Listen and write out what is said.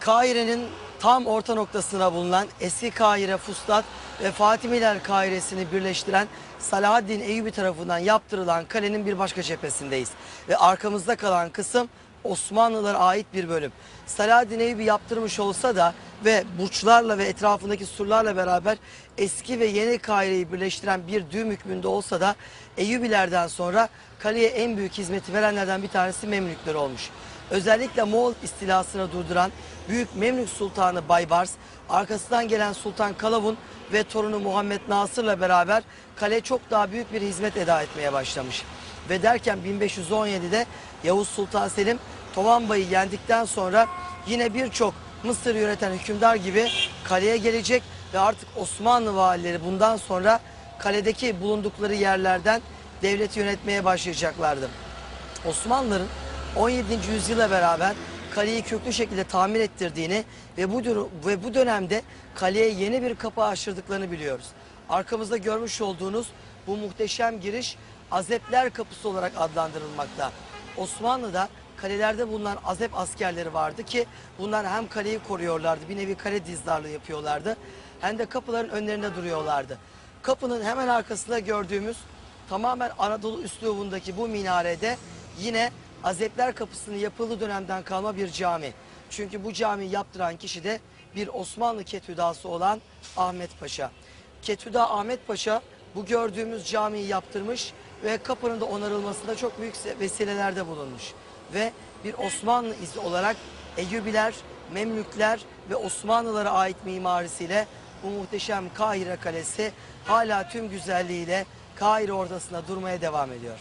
Kahire'nin tam orta noktasına bulunan eski Kahire Fustat ve Fatimiler Kahire'sini birleştiren Salahaddin Eyyubi tarafından yaptırılan kalenin bir başka cephesindeyiz. Ve arkamızda kalan kısım Osmanlılara ait bir bölüm. Salahaddin Eyyubi yaptırmış olsa da ve burçlarla ve etrafındaki surlarla beraber eski ve yeni Kahire'yi birleştiren bir düğüm hükmünde olsa da Eyyubilerden sonra kaleye en büyük hizmeti verenlerden bir tanesi Memlükler olmuş. Özellikle Moğol istilasını durduran Büyük Memlük Sultanı Baybars, arkasından gelen Sultan Kalavun ve torunu Muhammed Nasır'la beraber kale çok daha büyük bir hizmet eda etmeye başlamış. Ve derken 1517'de Yavuz Sultan Selim Tovanbay'ı yendikten sonra yine birçok Mısır yöneten hükümdar gibi kaleye gelecek ve artık Osmanlı valileri bundan sonra kaledeki bulundukları yerlerden devleti yönetmeye başlayacaklardı. Osmanlıların 17. yüzyıla beraber kaleyi köklü şekilde tamir ettirdiğini ve bu ve bu dönemde kaleye yeni bir kapı aşırdıklarını biliyoruz. Arkamızda görmüş olduğunuz bu muhteşem giriş Azepler Kapısı olarak adlandırılmakta. Osmanlı'da kalelerde bulunan Azep askerleri vardı ki bunlar hem kaleyi koruyorlardı, bir nevi kale dizdarlığı yapıyorlardı, hem de kapıların önlerinde duruyorlardı. Kapının hemen arkasında gördüğümüz tamamen Anadolu üslubundaki bu minarede yine Azepler Kapısı'nın yapıldığı dönemden kalma bir cami. Çünkü bu camiyi yaptıran kişi de bir Osmanlı ketüdası olan Ahmet Paşa. Ketüda Ahmet Paşa bu gördüğümüz camiyi yaptırmış ve kapının da onarılmasında çok büyük vesilelerde bulunmuş. Ve bir Osmanlı izi olarak Eyyubiler, Memlükler ve Osmanlılara ait mimarisiyle bu muhteşem Kahire Kalesi hala tüm güzelliğiyle Kahire ortasında durmaya devam ediyor.